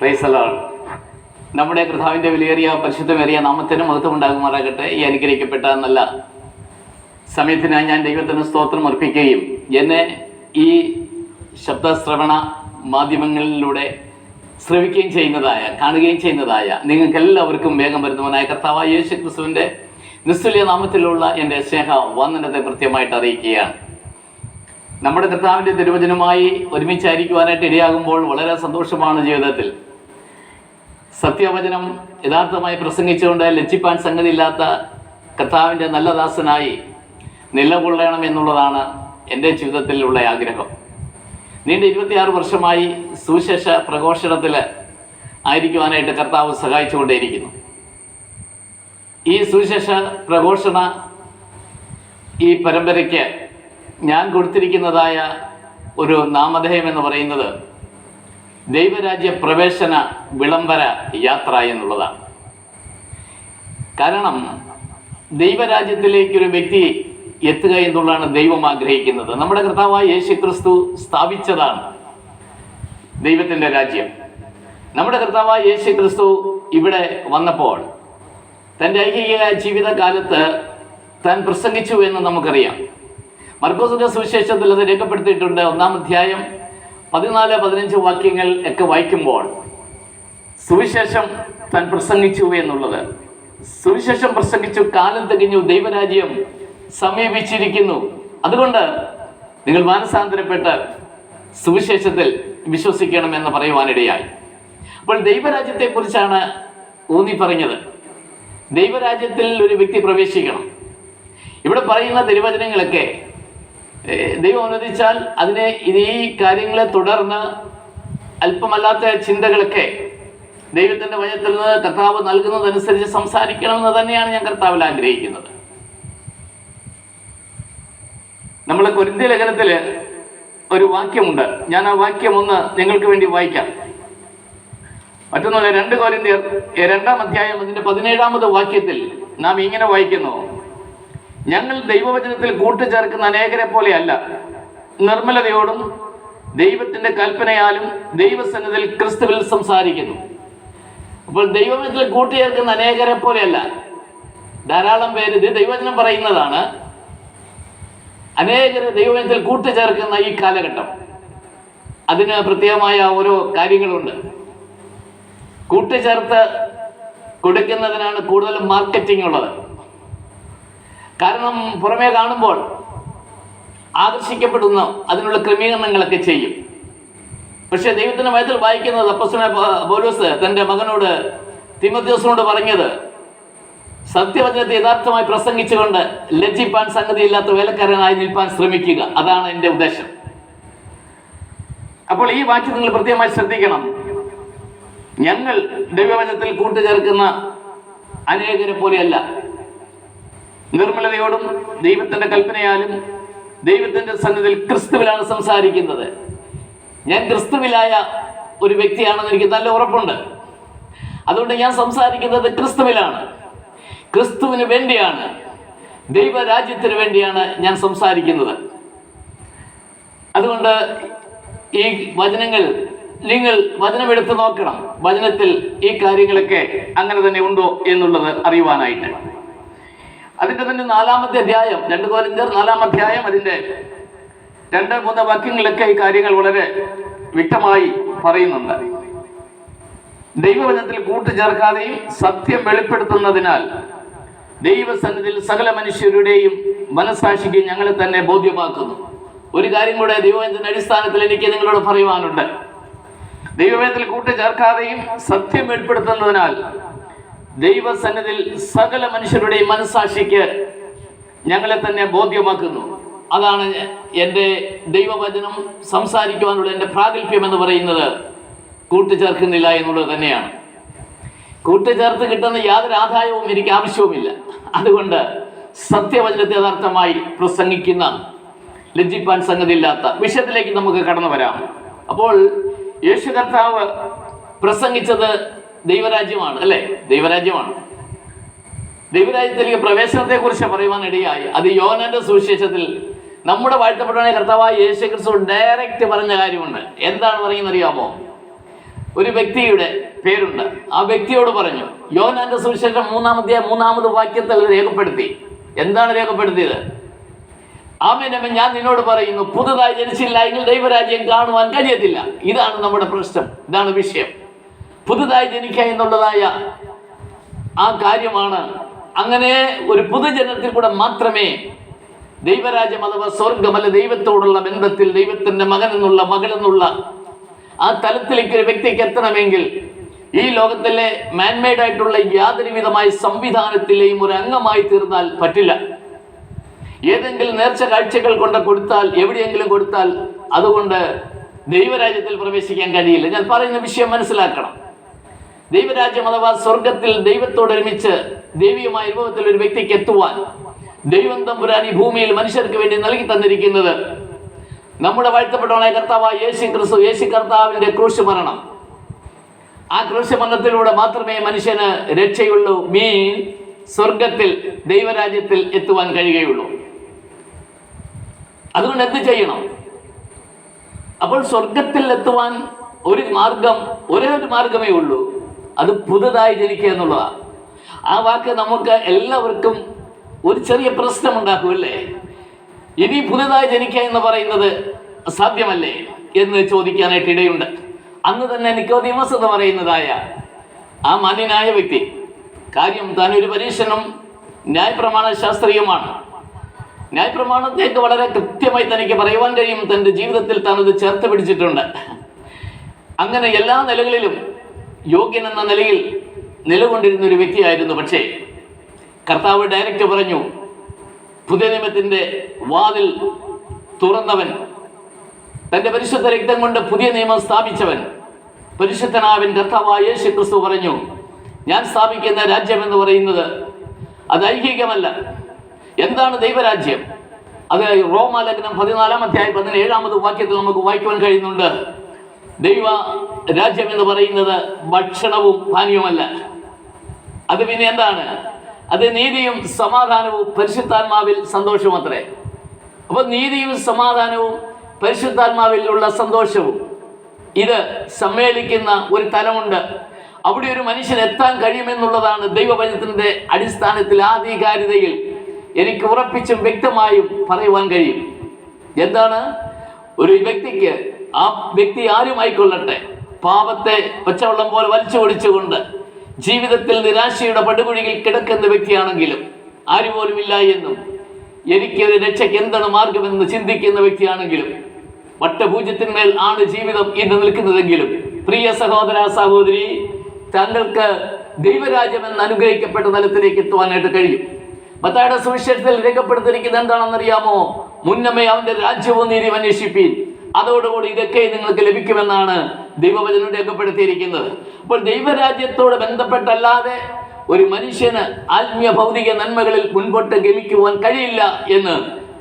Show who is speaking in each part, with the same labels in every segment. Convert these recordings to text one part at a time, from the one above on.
Speaker 1: പ്രൈസലാണ് നമ്മുടെ കർത്താവിന്റെ വിലയേറിയ പരിശുദ്ധമേറിയ നാമത്തിന് മഹത്വം ഉണ്ടാകുമാറാകട്ടെ ഈ അനുഗ്രഹിക്കപ്പെട്ട നല്ല സമയത്തിനായി ഞാൻ ദൈവത്തിന് സ്തോത്രം അർപ്പിക്കുകയും എന്നെ ഈ ശബ്ദശ്രവണ മാധ്യമങ്ങളിലൂടെ ശ്രവിക്കുകയും ചെയ്യുന്നതായ കാണുകയും ചെയ്യുന്നതായ നിങ്ങൾക്ക് എല്ലാവർക്കും വേഗം വരുന്നവനായ കർത്താവ് യേശു ക്രിസ്തുവിന്റെ നിസ്തുല്യ നാമത്തിലുള്ള എന്റെ സ്നേഹ വന്ദനത്തെ കൃത്യമായിട്ട് അറിയിക്കുകയാണ്. നമ്മുടെ കർത്താവിന്റെ തിരുവചനമായി ഒരുമിച്ചായിരിക്കുവാനായിട്ട് ഇടയാകുമ്പോൾ വളരെ സന്തോഷമാണ് ജീവിതത്തിൽ. സത്യവചനം യഥാർത്ഥമായി പ്രസംഗിച്ചുകൊണ്ട് ലജ്ജിപ്പാൻ സംഗതിയില്ലാത്ത കർത്താവിന്റെ നല്ല ദാസനായി നിലകൊള്ളണം എന്നുള്ളതാണ് എന്റെ ജീവിതത്തിലുള്ള ആഗ്രഹം. നീണ്ട ഇരുപത്തിയാറ് വർഷമായി സുവിശേഷ പ്രഘോഷണത്തിൽ ആയിരിക്കുവാനായിട്ട് കർത്താവ് സഹായിച്ചുകൊണ്ടേയിരിക്കുന്നു. ഈ സുവിശേഷ പ്രഘോഷണ ഈ പരമ്പരയ്ക്ക് ഞാൻ കൊടുത്തിരിക്കുന്നതായ ഒരു നാമധേയം എന്ന് പറയുന്നത് ദൈവരാജ്യ പ്രവേശന വിളംബര യാത്ര എന്നുള്ളതാണ്. കാരണം ദൈവരാജ്യത്തിലേക്ക് ഒരു വ്യക്തി എത്തുക എന്നുള്ളതാണ് ദൈവം ആഗ്രഹിക്കുന്നത്. നമ്മുടെ കർത്താവായ യേശു ക്രിസ്തു സ്ഥാപിച്ചതാണ് ദൈവത്തിന്റെ രാജ്യം. നമ്മുടെ കർത്താവായ യേശു ക്രിസ്തു ഇവിടെ വന്നപ്പോൾ തന്റെ ഐഹിക ജീവിതകാലത്ത് താൻ പ്രസംഗിച്ചു എന്ന് നമുക്കറിയാം. മർക്കോസിന്റെ സുവിശേഷത്തിൽ അത് രേഖപ്പെടുത്തിയിട്ടുണ്ട്. ഒന്നാം അധ്യായം പതിനാല് പതിനഞ്ച് വാക്യങ്ങൾ ഒക്കെ വായിക്കുമ്പോൾ സുവിശേഷം താൻ പ്രസംഗിച്ചു എന്നുള്ളത്. സുവിശേഷം പ്രസംഗിച്ചു കാലം തികഞ്ഞു ദൈവരാജ്യം സമീപിച്ചിരിക്കുന്നു. അതുകൊണ്ട് നിങ്ങൾ മാനസാന്തരപ്പെട്ട് സുവിശേഷത്തിൽ വിശ്വസിക്കണം എന്ന് പറയുവാനിടയായി. അപ്പോൾ ദൈവരാജ്യത്തെക്കുറിച്ചാണ് ഊന്നി പറഞ്ഞത് ദൈവരാജ്യത്തിൽ ഒരു വ്യക്തി പ്രവേശിക്കണം. ഇവിടെ പറയുന്ന തിരുവചനങ്ങളൊക്കെ ദൈവം അനുവദിച്ചാൽ അതിനെ ഈ കാര്യങ്ങളെ തുടർന്ന് അല്പമല്ലാത്ത ചിന്തകളൊക്കെ ദൈവത്തിന്റെ വചനത്തിൽ നിന്ന് കർത്താവ് നൽകുന്നതനുസരിച്ച് സംസാരിക്കണമെന്ന് തന്നെയാണ് ഞാൻ കർത്താവിൽ ആഗ്രഹിക്കുന്നത്. നമ്മൾ കൊരിന്തി ലേഖനത്തിൽ ഒരു വാക്യമുണ്ട്. ഞാൻ ആ വാക്യം ഒന്ന് നിങ്ങൾക്ക് വേണ്ടി വായിക്കാം. മറ്റൊന്നുമല്ല രണ്ട് കോരിന്തിയർ രണ്ടാം അധ്യായം അതിന്റെ പതിനേഴാമത് വാക്യത്തിൽ നാം ഇങ്ങനെ വായിക്കുന്നു. ഞങ്ങൾ ദൈവവചനത്തിൽ കൂട്ടുചേർക്കുന്ന അനേകരെ പോലെയല്ല. നിർമ്മലതയോടും ദൈവത്തിന്റെ കൽപ്പനയാലും ദൈവസന്നിധിയിൽ ക്രിസ്തുവിൽ സംസാരിക്കുന്നു. അപ്പോൾ ദൈവവചനത്തിൽ കൂട്ടിച്ചേർക്കുന്ന അനേകരെ പോലെയല്ല. ധാരാളം പേര് ഇത് ദൈവവചനം പറയുന്നതാണ്. അനേകരെ ദൈവവചനത്തിൽ കൂട്ടിച്ചേർക്കുന്ന ഈ കാലഘട്ടം. അതിന് പ്രത്യേകമായ ഓരോ കാര്യങ്ങളുണ്ട്. കൂട്ടിച്ചേർത്ത് കൊടുക്കുന്നതിനാണ് കൂടുതലും മാർക്കറ്റിംഗ് ഉള്ളത്. കാരണം പുറമേ കാണുമ്പോൾ ആകർഷിക്കപ്പെടുന്ന അതിനുള്ള ക്രമീകരണങ്ങളൊക്കെ ചെയ്യും. പക്ഷേ ദൈവത്തിന്റെ വയത്തിൽ വായിക്കുന്നത് അപ്പസ്വന പൗലോസ് തന്റെ മകനോട് തിമത്യോസിനോട് പറഞ്ഞത് സത്യവചനത്തെ യഥാർത്ഥമായി പ്രസംഗിച്ചുകൊണ്ട് ലജ്ജിപ്പാൻ സംഗതിയില്ലാത്ത വേലക്കാരനായി നിൽപ്പാൻ ശ്രമിക്കുക. അതാണ് എന്റെ ഉദ്ദേശം. അപ്പോൾ ഈ വാക്യം നിങ്ങൾ പ്രത്യേകമായി ശ്രദ്ധിക്കണം. ഞങ്ങൾ ദൈവവചനത്തിൽ കൂട്ടുചേർക്കുന്ന അനേകരെ പോലെയല്ല. നിർമ്മലതയോടും ദൈവത്തിന്റെ കൽപ്പനയാലും ദൈവത്തിന്റെ സന്നിധിയിൽ ക്രിസ്തുവിലാണ് സംസാരിക്കുന്നത്. ഞാൻ ക്രിസ്തുവിലായ ഒരു വ്യക്തിയാണെന്ന് എനിക്ക് നല്ല ഉറപ്പുണ്ട്. അതുകൊണ്ട് ഞാൻ സംസാരിക്കുന്നത് ക്രിസ്തുവിലാണ്. ക്രിസ്തുവിന് വേണ്ടിയാണ്. ദൈവരാജ്യത്തിന് വേണ്ടിയാണ് ഞാൻ സംസാരിക്കുന്നത്. അതുകൊണ്ട് ഈ വചനങ്ങൾ നിങ്ങൾ വചനമെടുത്ത് നോക്കണം. വചനത്തിൽ ഈ കാര്യങ്ങളൊക്കെ അങ്ങനെ തന്നെ ഉണ്ടോ എന്നുള്ളത് അറിയുവാനായിട്ട്. അതിന്റെ തന്നെ നാലാമത്തെ അധ്യായം രണ്ട് കോലിന്തർ നാലാം അധ്യായം അതിന്റെ രണ്ട് മൂന്ന് വാക്യങ്ങളിലൊക്കെ ഈ കാര്യങ്ങൾ വളരെ വ്യക്തമായി പറയുന്നുണ്ട്. ദൈവവചനത്തിൽ കൂട്ടുചേർക്കാതെയും സത്യം വെളിപ്പെടുത്തുന്നതിനാൽ ദൈവസന്നിധിയിൽ സകല മനുഷ്യരുടെയും മനസാക്ഷിക്ക് ഞങ്ങളെ തന്നെ ബോധ്യമാക്കുന്നു. ഒരു കാര്യം കൂടെ ദൈവവചനത്തിന്റെ അടിസ്ഥാനത്തിൽ എനിക്ക് നിങ്ങളോട് പറയുവാനുണ്ട്. ദൈവവേദത്തിൽ കൂട്ടുചേർക്കാതെയും സത്യം വെളിപ്പെടുത്തുന്നതിനാൽ ദൈവസന്നിധിയിൽ സകല മനുഷ്യരുടെയും മനസാക്ഷിക്ക് ഞങ്ങളെ തന്നെ ബോധ്യമാക്കുന്നു. അതാണ് എന്റെ ദൈവവചനം സംസാരിക്കുവാനുള്ള എന്റെ പ്രാഗൽഭ്യം എന്ന് പറയുന്നത്. കൂട്ടിച്ചേർക്കുന്നില്ല എന്നുള്ളത് തന്നെയാണ്. കൂട്ടിച്ചേർത്ത് കിട്ടുന്ന യാതൊരു ആദായവും എനിക്ക് ആവശ്യവുമില്ല. അതുകൊണ്ട് സത്യവചനത്തെ യഥാർത്ഥമായി പ്രസംഗിക്കുന്ന ലജ്ജിപ്പാൻ സംഗതിയില്ലാത്ത വിഷയത്തിലേക്ക് നമുക്ക് കടന്നു വരാം. അപ്പോൾ യേശു കർത്താവ് പ്രസംഗിച്ചത് ദൈവരാജ്യമാണ് അല്ലേ? ദൈവരാജ്യമാണ്. ദൈവരാജ്യത്തിലേക്ക് പ്രവേശനത്തെ കുറിച്ച് പറയുവാൻ ഇടയായി. അത് യോനന്റെ സുവിശേഷത്തിൽ നമ്മുടെ വാഴ്ത്തപ്പെട്ടവനെ കർത്താവായ യേശു ക്രിസ്തു ഡയറക്റ്റ് പറഞ്ഞ കാര്യമുണ്ട്. എന്താണ് പറയുന്നത് അറിയാമോ? ഒരു വ്യക്തിയുടെ പേരുണ്ട്. ആ വ്യക്തിയോട് പറഞ്ഞു യോനാന്റെ സുവിശേഷം മൂന്നാമത്തെ മൂന്നാമത് വാക്യത്തിൽ രേഖപ്പെടുത്തി. എന്താണ് രേഖപ്പെടുത്തിയത്? ആമേനമ്മ ഞാൻ നിന്നോട് പറയുന്നു പുതുതായി ജനിച്ചില്ല എങ്കിൽ ദൈവരാജ്യം കാണുവാൻ കഴിയത്തില്ല. ഇതാണ് നമ്മുടെ പ്രശ്നം. ഇതാണ് വിഷയം. പുതുതായി ജനിക്കുക എന്നുള്ളതായ ആ കാര്യമാണ്. അങ്ങനെ ഒരു പുതുജനത്തിൽ കൂടെ മാത്രമേ ദൈവരാജ്യം അഥവാ സ്വർഗം അല്ല ദൈവത്തോടുള്ള ബന്ധത്തിൽ ദൈവത്തിന്റെ മകൻ എന്നുള്ള മകൾ എന്നുള്ള ആ തലത്തിലേക്ക് ഒരു വ്യക്തിക്ക് എത്തണമെങ്കിൽ ഈ ലോകത്തിലെ മാൻമെയ്ഡ് ആയിട്ടുള്ള യാതൊരു വിധമായ സംവിധാനത്തിലെയും ഒരു അംഗമായി തീർന്നാൽ പറ്റില്ല. ഏതെങ്കിലും നേർച്ച കാഴ്ചകൾ കൊണ്ട് കൊടുത്താൽ എവിടെയെങ്കിലും കൊടുത്താൽ അതുകൊണ്ട് ദൈവരാജ്യത്തിൽ പ്രവേശിക്കാൻ കഴിയില്ല. ഞാൻ പറയുന്ന വിഷയം മനസ്സിലാക്കണം. ദൈവരാജ്യം അഥവാ സ്വർഗത്തിൽ ദൈവത്തോടൊരുമിച്ച് ദൈവീയമായ അനുഭവത്തിൽ ഒരു വ്യക്തിക്ക് എത്തുവാൻ ദൈവം തമ്പുരാൻ ഈ ഭൂമിയിൽ മനുഷ്യർക്ക് വേണ്ടി നൽകി തന്നിരിക്കുന്നത് നമ്മുടെ വാഴ്ത്തപ്പെട്ടവനായ കർത്താവായ യേശു ക്രിസ്തു യേശു കർത്താവിന്റെ ക്രൂശ് മരണം. ആ ക്രൂശ് മരണത്തിലൂടെ മാത്രമേ മനുഷ്യന് രക്ഷയുള്ളൂ. മീൻ സ്വർഗത്തിൽ ദൈവരാജ്യത്തിൽ എത്തുവാൻ കഴിയുകയുള്ളൂ. അതുകൊണ്ട് എന്ത് ചെയ്യണം? അപ്പോൾ സ്വർഗത്തിൽ എത്തുവാൻ ഒരു മാർഗം ഒരേ ഒരു മാർഗമേ ഉള്ളൂ. അത് പുതുതായി ജനിക്കുക എന്നുള്ളതാണ് ആ വാക്ക് നമുക്ക് എല്ലാവർക്കും ഒരു ചെറിയ പ്രശ്നം ഉണ്ടാക്കുമല്ലേ ഇനി പുതുതായി ജനിക്കുക എന്ന് പറയുന്നത് സാധ്യമല്ലേ എന്ന് ചോദിക്കാനായിട്ട് ഇടയുണ്ട്. അന്ന് തന്നെ നിക്കോദിമസ് എന്ന് പറയുന്നതായ ആ മാന്യനായ വ്യക്തി കാര്യം താൻ ഒരു പരീക്ഷണം ന്യായപ്രമാണ ശാസ്ത്രീയമാണ് ന്യായപ്രമാണത്തേക്ക് വളരെ കൃത്യമായി തനിക്ക് പറയുവാൻ കഴിയും. തന്റെ ജീവിതത്തിൽ താൻ അത് ചേർത്ത് പിടിച്ചിട്ടുണ്ട്. അങ്ങനെ എല്ലാ നിലകളിലും യോഗ്യൻ എന്ന നിലയിൽ നിലകൊണ്ടിരുന്ന ഒരു വ്യക്തിയായിരുന്നു പക്ഷേ കർത്താവ് ഡയറക്റ്റ് പറഞ്ഞു പുതിയ നിയമത്തിന്റെ വാതിൽ തുറന്നവൻ തന്റെ പരിശുദ്ധ രക്തം കൊണ്ട് പുതിയ നിയമം സ്ഥാപിച്ചവൻ പരിശുദ്ധനാവൻ കർത്താവായ യേശു ക്രിസ്തു പറഞ്ഞു ഞാൻ സ്ഥാപിക്കുന്ന രാജ്യം എന്ന് പറയുന്നത് അത് ഐഹികമല്ല. എന്താണ് ദൈവരാജ്യം? അത് റോമാലഗ്നം പതിനാലാം അധ്യായം പതിനേഴാമത് വാക്യത്തിൽ നമുക്ക് വായിക്കുവാൻ കഴിയുന്നുണ്ട്. ദൈവ രാജ്യം എന്ന് പറയുന്നത് ഭക്ഷണവും പാനീയവുമല്ല അത് പിന്നെ എന്താണ്? അത് നീതിയും സമാധാനവും പരിശുദ്ധാത്മാവിൽ സന്തോഷവും അത്രേ. അപ്പോൾ നീതിയും സമാധാനവും പരിശുദ്ധാത്മാവിലുള്ള സന്തോഷവും ഇത് സമ്മേളിക്കുന്ന ഒരു തലമുണ്ട്. അവിടെ ഒരു മനുഷ്യൻ എത്താൻ കഴിയുമെന്നുള്ളതാണ് ദൈവവചനത്തിന്റെ അടിസ്ഥാനത്തിൽ ആധികാരികതയിൽ എനിക്ക് ഉറപ്പിച്ചും വ്യക്തമായും പറയുവാൻ കഴിയും. എന്താണ്? ഒരു വ്യക്തിക്ക് ആ വ്യക്തി ആരുമായിക്കൊള്ളട്ടെ? പാപത്തെ പച്ചവെള്ളം പോലെ വലിച്ചു ഒടിച്ചുകൊണ്ട് ജീവിതത്തിൽ നിരാശയുടെ പടുകുഴിയിൽ കിടക്കുന്ന വ്യക്തിയാണെങ്കിലും ആരുപോലുമില്ല എന്നും എനിക്ക് ഒരു രക്ഷയ്ക്ക് എന്താണ് മാർഗമെന്ന് ചിന്തിക്കുന്ന വ്യക്തിയാണെങ്കിലും വട്ടപൂജ്യത്തിന്മേൽ ആണ് ജീവിതം ഇന്ന് നിൽക്കുന്നതെങ്കിലും പ്രിയ സഹോദര സഹോദരി താങ്കൾക്ക് ദൈവരാജ്യം എന്ന് അനുഗ്രഹിക്കപ്പെട്ട തലത്തിലേക്ക് എത്തുവാനായിട്ട് കഴിയും. മത്തായുടെ സുവിശേഷത്തിൽ രേഖപ്പെടുത്തിയിരിക്കുന്നത് എന്താണെന്നറിയാമോ? മുന്നമേ അവന്റെ രാജ്യവും നീതി അന്വേഷിപ്പീൻ. അതോടുകൂടി ഇതൊക്കെ നിങ്ങൾക്ക് ലഭിക്കുമെന്നാണ് ദൈവവചനം രേഖപ്പെടുത്തിയിരിക്കുന്നത്. അപ്പോൾ ദൈവരാജ്യത്തോട് ബന്ധപ്പെട്ടല്ലാതെ ഒരു മനുഷ്യന് ആത്മീയ ഭൗതിക നന്മകളിൽ മുൻപോട്ട് ഗമിക്കുവാൻ കഴിയില്ല എന്ന്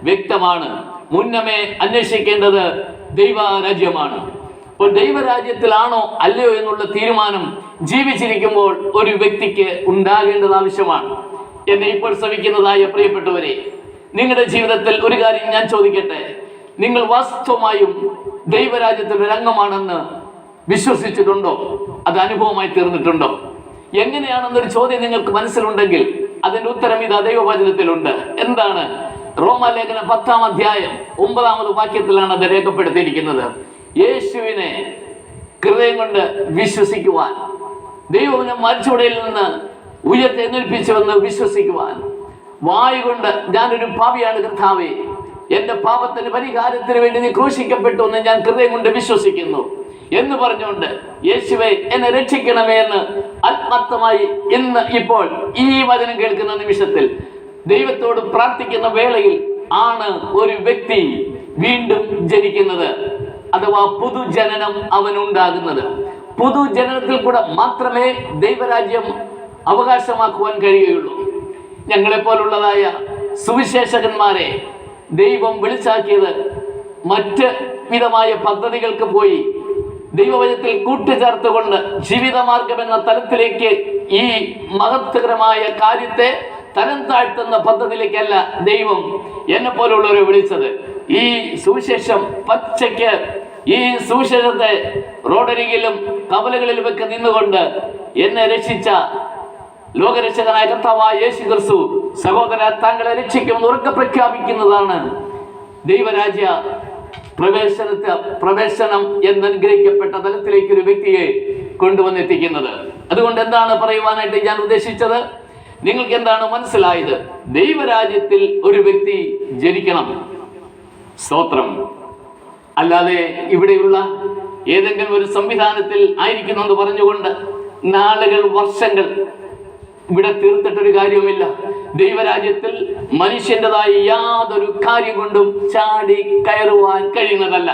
Speaker 1: വ്യക്തമാണ്. മുന്നമേ അന്വേഷിക്കേണ്ടത് ദൈവരാജ്യമാണ്. അപ്പോൾ ദൈവരാജ്യത്തിലാണോ അല്ലയോ എന്നുള്ള തീരുമാനം ജീവിച്ചിരിക്കുമ്പോൾ ഒരു വ്യക്തിക്ക് ഉണ്ടാകേണ്ടത് ആവശ്യമാണ്. എന്നെ ഇപ്പോൾ ശ്രമിക്കുന്നതായ പ്രിയപ്പെട്ടവരെ നിങ്ങളുടെ ജീവിതത്തിൽ ഒരു കാര്യം ഞാൻ ചോദിക്കട്ടെ? നിങ്ങൾ വാസ്തവമായും ദൈവരാജ്യത്തിന്റെ രംഗമാണെന്ന് വിശ്വസിച്ചിട്ടുണ്ടോ? അത് അനുഭവമായി തീർന്നിട്ടുണ്ടോ? എങ്ങനെയാണെന്നൊരു ചോദ്യം നിങ്ങൾക്ക് മനസ്സിലുണ്ടെങ്കിൽ അതിന്റെ ഉത്തരം ഇത് ദൈവവചനത്തിലുണ്ട്. എന്താണ്? റോമാലേഖന പത്താം അധ്യായം ഒമ്പതാമത് വാക്യത്തിലാണ് അത് രേഖപ്പെടുത്തിയിരിക്കുന്നത്. യേശുവിനെ ഹൃദയം കൊണ്ട് വിശ്വസിക്കുവാൻ ദൈവവിനെ മരിച്ചുടയിൽ നിന്ന് ഉയർത്തെഴുന്നേൽപ്പിച്ചുവെന്ന് വിശ്വസിക്കുവാൻ വായു കൊണ്ട് ഞാനൊരു പാപിയാണ് കർത്താവേ എന്റെ പാപത്തിന് പരിഹാരത്തിന് വേണ്ടി നീ ക്രൂശിക്കപ്പെട്ടു എന്ന് ഞാൻ ഹൃദയം കൊണ്ട് വിശ്വസിക്കുന്നു എന്ന് പറഞ്ഞുകൊണ്ട് യേശുവെ എന്നെ രക്ഷിക്കണമേ എന്ന് ആത്മാർത്ഥമായി ഇന്ന് ഇപ്പോൾ ഈ വചനം കേൾക്കുന്ന നിമിഷത്തിൽ ദൈവത്തോട് പ്രാർത്ഥിക്കുന്ന വേളയിൽ ആണ് ഒരു വ്യക്തി വീണ്ടും ജനിക്കുന്നത് അഥവാ പുതുജനനം അവനുണ്ടാകുന്നത്. പുതുജനനത്തിൽ കൂടെ മാത്രമേ ദൈവരാജ്യം അവകാശമാക്കുവാൻ കഴിയുകയുള്ളൂ. ഞങ്ങളെപ്പോലുള്ളതായ സുവിശേഷകന്മാരെ ദൈവം വിളിച്ചാക്കിയത് മറ്റ് വിധമായ പദ്ധതികൾക്ക് പോയി. ദൈവവചനത്തിൽ കൂട്ടിച്ചേർത്തുകൊണ്ട് ജീവിതമാർഗം എന്ന തലത്തിലേക്ക് ഈ മഹത്വകരമായ കാര്യത്തെ തരം താഴ്ത്തുന്ന പദ്ധതിയിലേക്കല്ല ദൈവം എന്നെ പോലുള്ളവരെ വിളിച്ചത്. ഈ സുവിശേഷം പച്ചയ്ക്ക് ഈ സുവിശേഷത്തെ റോഡരികിലും കവലകളിലുമൊക്കെ നിന്നുകൊണ്ട് എന്നെ രക്ഷിച്ച ലോകരക്ഷകനായ കർത്താവായ യേശു ക്രിസ്തു സഹോദര താങ്കളെ രക്ഷിക്കുമെന്ന് ഉറക്കെ പ്രഖ്യാപിക്കുന്നതാണ്. ദൈവരാജ്യ പ്രവേശനത്തെ പ്രവേശനം എന്ന് അനുഗ്രഹിക്കപ്പെട്ട തലത്തിലേക്ക് ഒരു വ്യക്തിയെ കൊണ്ടുവന്നെത്തിക്കുന്നത്. അതുകൊണ്ട് എന്താണ് പറയുവാനായിട്ട് ഞാൻ ഉദ്ദേശിച്ചത്? നിങ്ങൾക്ക് എന്താണ് മനസ്സിലായത്? ദൈവരാജ്യത്തിൽ ഒരു വ്യക്തി ജനിക്കണം. സ്തോത്രം. അല്ലാതെ ഇവിടെയുള്ള ഏതെങ്കിലും ഒരു സംവിധാനത്തിൽ ആയിരിക്കുന്നു എന്ന് പറഞ്ഞുകൊണ്ട് നാളുകൾ വർഷങ്ങൾ ഇവിടെ തീർത്തിട്ടൊരു കാര്യവുമില്ല. ദൈവരാജ്യത്തിൽ മനുഷ്യന്റെതായ യാതൊരു കാര്യം കൊണ്ടും ചാടി കയറുവാൻ കഴിയുന്നതല്ല.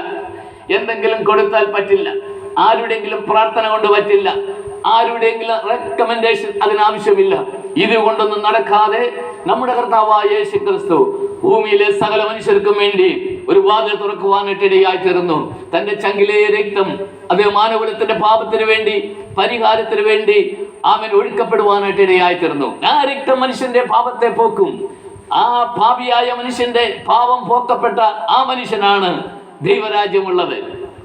Speaker 1: എന്തെങ്കിലും കൊടുത്താൽ പറ്റില്ല. ആരുടെങ്കിലും പ്രാർത്ഥന കൊണ്ട് പറ്റില്ല. ആരുടെയെങ്കിലും റെക്കമെൻഡേഷൻ അതിനാവശ്യമില്ല. ഇതുകൊണ്ടൊന്നും നടക്കാതെ നമ്മുടെ കർത്താവായ യേശു ക്രിസ്തു ഭൂമിയിലെ സകല മനുഷ്യർക്കും വേണ്ടി ഒരു വാതിൽ തുറക്കുവാനായിട്ട് ഇടയായി തീർന്നു തന്റെ ചങ്കിലെ രക്തം അതേ മാനകുലത്തിന്റെ പാപത്തിന് വേണ്ടി പരിഹാരത്തിന് വേണ്ടി ആമൻ ഒഴുക്കപ്പെടുവാനായിട്ട് ഇടയായി തീർന്നു ആ രക്തം മനുഷ്യന്റെ പാപത്തെ പോക്കും. ആ പാപിയായ മനുഷ്യന്റെ പാപം പോക്കപ്പെട്ട ആ മനുഷ്യനാണ് ദൈവരാജ്യമുള്ളത്.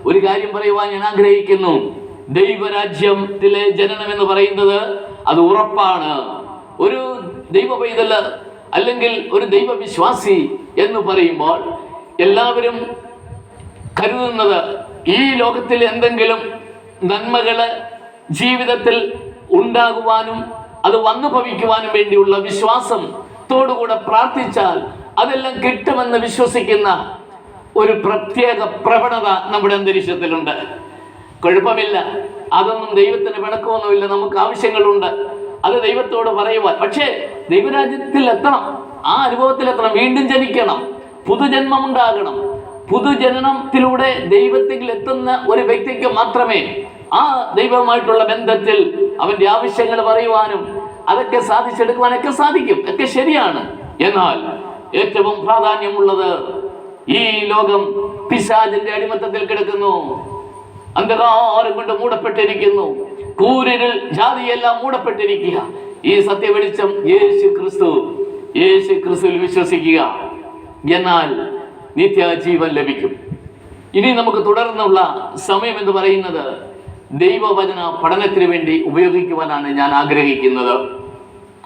Speaker 1: ഒരു കാര്യം പറയുവാൻ ഞാൻ ആഗ്രഹിക്കുന്നു. ദൈവരാജ്യത്തിലെ ജനനം എന്ന് പറയുന്നത് അത് ഉറപ്പാണ്. ഒരു ദൈവ പൈതൽ അല്ലെങ്കിൽ ഒരു ദൈവവിശ്വാസി എന്ന് പറയുമ്പോൾ എല്ലാവരും കരുതുന്നത് ഈ ലോകത്തിൽ എന്തെങ്കിലും നന്മകൾ ജീവിതത്തിൽ ഉണ്ടാകുവാനും അത് വന്നു ഭവിക്കുവാനും വേണ്ടിയുള്ള വിശ്വാസം തോടുകൂടെ പ്രാർത്ഥിച്ചാൽ അതെല്ലാം കിട്ടുമെന്ന് വിശ്വസിക്കുന്ന ഒരു പ്രത്യേക പ്രവണത നമ്മുടെ അന്തരീക്ഷത്തിലുണ്ട്. കുഴപ്പമില്ല. അതൊന്നും ദൈവത്തിന് പിണക്കമൊന്നുമില്ല. നമുക്ക് ആവശ്യങ്ങളുണ്ട്. അത് ദൈവത്തോട് പറയുവാൻ. പക്ഷേ ദൈവരാജ്യത്തിൽ എത്തണം ആ അനുഭവത്തിൽ എത്തണം വീണ്ടും ജനിക്കണം. പുതുജന്മം ഉണ്ടാകണം പുതുജനനത്തിലൂടെ ദൈവത്തിൽ എത്തുന്ന ഒരു വ്യക്തിക്ക് മാത്രമേ ആ ദൈവമായിട്ടുള്ള ബന്ധത്തിൽ അവന്റെ ആവശ്യങ്ങൾ പറയുവാനും അതൊക്കെ സാധിച്ചെടുക്കുവാനൊക്കെ സാധിക്കും. ഒക്കെ ശരിയാണ്. എന്നാൽ ഏറ്റവും പ്രാധാന്യമുള്ളത് ഈ ലോകം പിശാചിന്റെ അടിമത്തത്തിൽ കിടക്കുന്നു. അന്ധകാരം കൊണ്ട് മൂടപ്പെട്ടിരിക്കുന്നു. കൂരിരിൽ ജാതിയെല്ലാം മൂടപ്പെട്ടിരിക്കുക. ഈ സത്യവെളിച്ചം യേശു ക്രിസ്തു യേശു ക്രിസ്തുവിൽ വിശ്വസിക്കുക. എന്നാൽ നിത്യജീവൻ ലഭിക്കും. ഇനി നമുക്ക് തുടർന്നുള്ള സമയം എന്ന് പറയുന്നത് ദൈവവചന പഠനത്തിന് വേണ്ടി ഉപയോഗിക്കുവാനാണ് ഞാൻ ആഗ്രഹിക്കുന്നത്.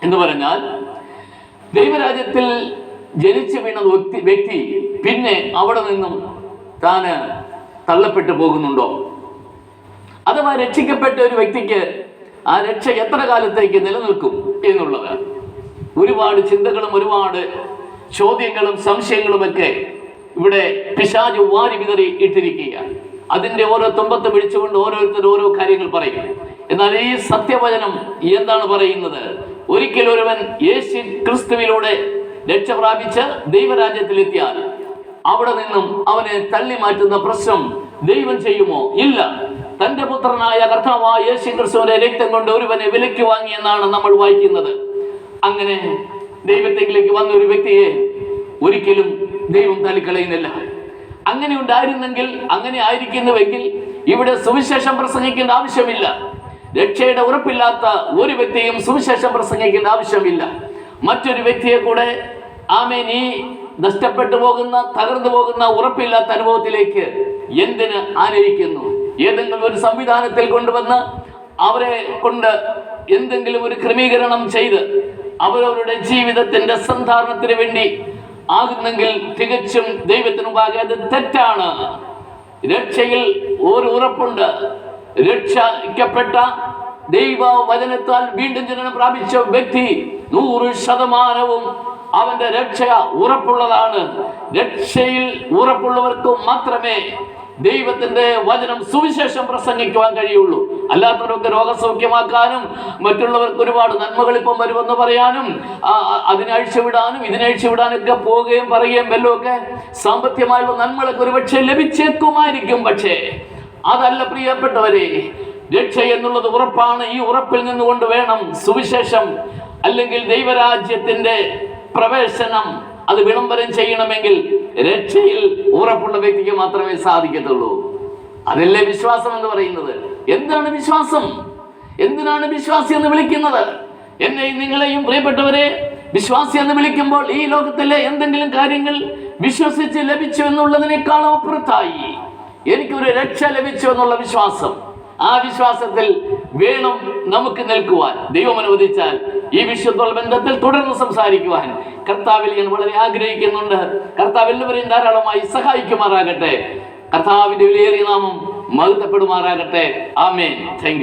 Speaker 1: എന്ന് പറഞ്ഞാൽ ദൈവരാജ്യത്തിൽ ജനിച്ചു വീണ വ്യക്തി വ്യക്തി പിന്നെ അവിടെ നിന്നും താന് തള്ളപ്പെട്ടു പോകുന്നുണ്ടോ? അഥവാ രക്ഷിക്കപ്പെട്ട ഒരു വ്യക്തിക്ക് ആ രക്ഷ എത്ര കാലത്തേക്ക് നിലനിൽക്കും എന്നുള്ളത്. ഒരുപാട് ചിന്തകളും ഒരുപാട് ചോദ്യങ്ങളും സംശയങ്ങളുമൊക്കെ ഇവിടെ പിശാജ് വാരി വിതറി ഇട്ടിരിക്കുക അതിന്റെ ഓരോ തുമ്പത്ത് പിടിച്ചുകൊണ്ട് ഓരോരുത്തർ ഓരോ കാര്യങ്ങൾ പറയും. എന്നാൽ ഈ സത്യവചനം എന്താണ് പറയുന്നത്? ഒരിക്കൽ ഒരുവൻ യേശു ക്രിസ്തുവിലൂടെ രക്ഷ പ്രാപിച്ച് ദൈവരാജ്യത്തിലെത്തിയാൽ അവിടെ നിന്നും അവനെ തള്ളി മാറ്റുന്ന പ്രശ്നം ദൈവം ചെയ്യുമോ? ഇല്ല. തന്റെ പുത്രനായ കർത്താവായ യേശു ക്രിസ്തുവിന്റെ രക്തം കൊണ്ട് ഒരുവനെ വിലയ്ക്ക് വാങ്ങിയെന്നാണ് നമ്മൾ വായിക്കുന്നത്. അങ്ങനെ ദൈവത്തേക്കിലേക്ക് വന്ന ഒരു വ്യക്തിയെ ഒരിക്കലും ദൈവം തള്ളിക്കളയുന്നില്ല. അങ്ങനെ ഉണ്ടായിരുന്നെങ്കിൽ അങ്ങനെ ആയിരിക്കുന്നുവെങ്കിൽ ഇവിടെ സുവിശേഷം പ്രസംഗിക്കേണ്ട ആവശ്യമില്ല. രക്ഷയുടെ ഉറപ്പില്ലാത്ത ഒരു വ്യക്തിയും സുവിശേഷം പ്രസംഗിക്കേണ്ട ആവശ്യമില്ല. മറ്റൊരു വ്യക്തിയെ കൂടെ ആമേൻ ഈ നഷ്ടപ്പെട്ടു പോകുന്ന തകർന്നു പോകുന്ന ഉറപ്പില്ലാത്ത അനുഭവത്തിലേക്ക് എന്തിന് ആനയിക്കുന്നു? ഏതെങ്കിലും ഒരു സംവിധാനത്തിൽ കൊണ്ടുവന്ന് അവരെ കൊണ്ട് എന്തെങ്കിലും ഒരു ക്രമീകരണം ചെയ്ത് അവരവരുടെ ജീവിതത്തിന്റെ സന്ധാരണത്തിന് വേണ്ടി ആകുന്നെങ്കിൽ തികച്ചും ദൈവത്തിന് അത് തെറ്റാണ്. രക്ഷയിൽ ഒരു ഉറപ്പുണ്ട്. രക്ഷിക്കപ്പെട്ട ദൈവ വചനത്താൽ വീണ്ടും ജനനം പ്രാപിച്ച വ്യക്തി നൂറ് ശതമാനവും അവന്റെ രക്ഷ ഉറപ്പുള്ളതാണ്. രക്ഷയിൽ ഉറപ്പുള്ളവർക്ക് മാത്രമേ ദൈവത്തിന്റെ വചനം സുവിശേഷം പ്രസംഗിക്കുവാൻ കഴിയുള്ളൂ. അല്ലാത്തവരൊക്കെ രോഗസൗഖ്യമാക്കാനും മറ്റുള്ളവർക്ക് ഒരുപാട് നന്മകൾ ഇപ്പം വരുമെന്ന് പറയാനും ആ, ആ, അതിനെ അഴിച്ചുവിടാനും ഇതിനെ അഴിച്ചുവിടാനും ഒക്കെ പോവുകയും പറയുകയും വല്ലതുമൊക്കെ സാമ്പത്തികമായുള്ള നന്മകളൊക്കെ ഒരുപക്ഷെ ലഭിച്ചേക്കുമായിരിക്കും. പക്ഷേ അതല്ല പ്രിയപ്പെട്ടവരെ രക്ഷ എന്നുള്ളത് ഉറപ്പാണ്. ഈ ഉറപ്പിൽ നിന്നുകൊണ്ട് വേണം സുവിശേഷം അല്ലെങ്കിൽ ദൈവരാജ്യത്തിന്റെ പ്രവേശനം. അത് വിളംബരം ചെയ്യണമെങ്കിൽ രക്ഷയിൽ ഉറപ്പുള്ള വ്യക്തിക്ക് മാത്രമേ സാധിക്കത്തുള്ളൂ. അതല്ലേ വിശ്വാസം എന്ന് പറയുന്നത്? എന്താണ് വിശ്വാസം? എന്തിനാണ് വിശ്വാസി എന്ന് വിളിക്കുന്നത്? എന്നെയും നിങ്ങളെയും പ്രിയപ്പെട്ടവരെ വിശ്വാസി എന്ന് വിളിക്കുമ്പോൾ ഈ ലോകത്തിലെ എന്തെങ്കിലും കാര്യങ്ങൾ വിശ്വസിച്ച് ലഭിച്ചു എന്നുള്ളതിനേക്കാൾ അപ്പുറത്തായി എനിക്കൊരു രക്ഷ ലഭിച്ചു എന്നുള്ള വിശ്വാസം. ആ വിശ്വാസത്തിൽ വേണം നമുക്ക് നിൽക്കുവാൻ. ദൈവം അനുവദിച്ചാൽ ഈ വിഷയത്തോളം ബന്ധത്തിൽ തുടർന്ന് സംസാരിക്കുവാൻ. കർത്താവിൽ ഞാൻ വളരെ ആഗ്രഹിക്കുന്നുണ്ട്. കർത്താവ് എല്ലാവരെയും ധാരാളമായി സഹായിക്കുമാറാകട്ടെ. കർത്താവിന്റെ വിലയേറിയ നാമം മഹത്വപ്പെടുമാറാകട്ടെ. ആമേൻ. താങ്ക്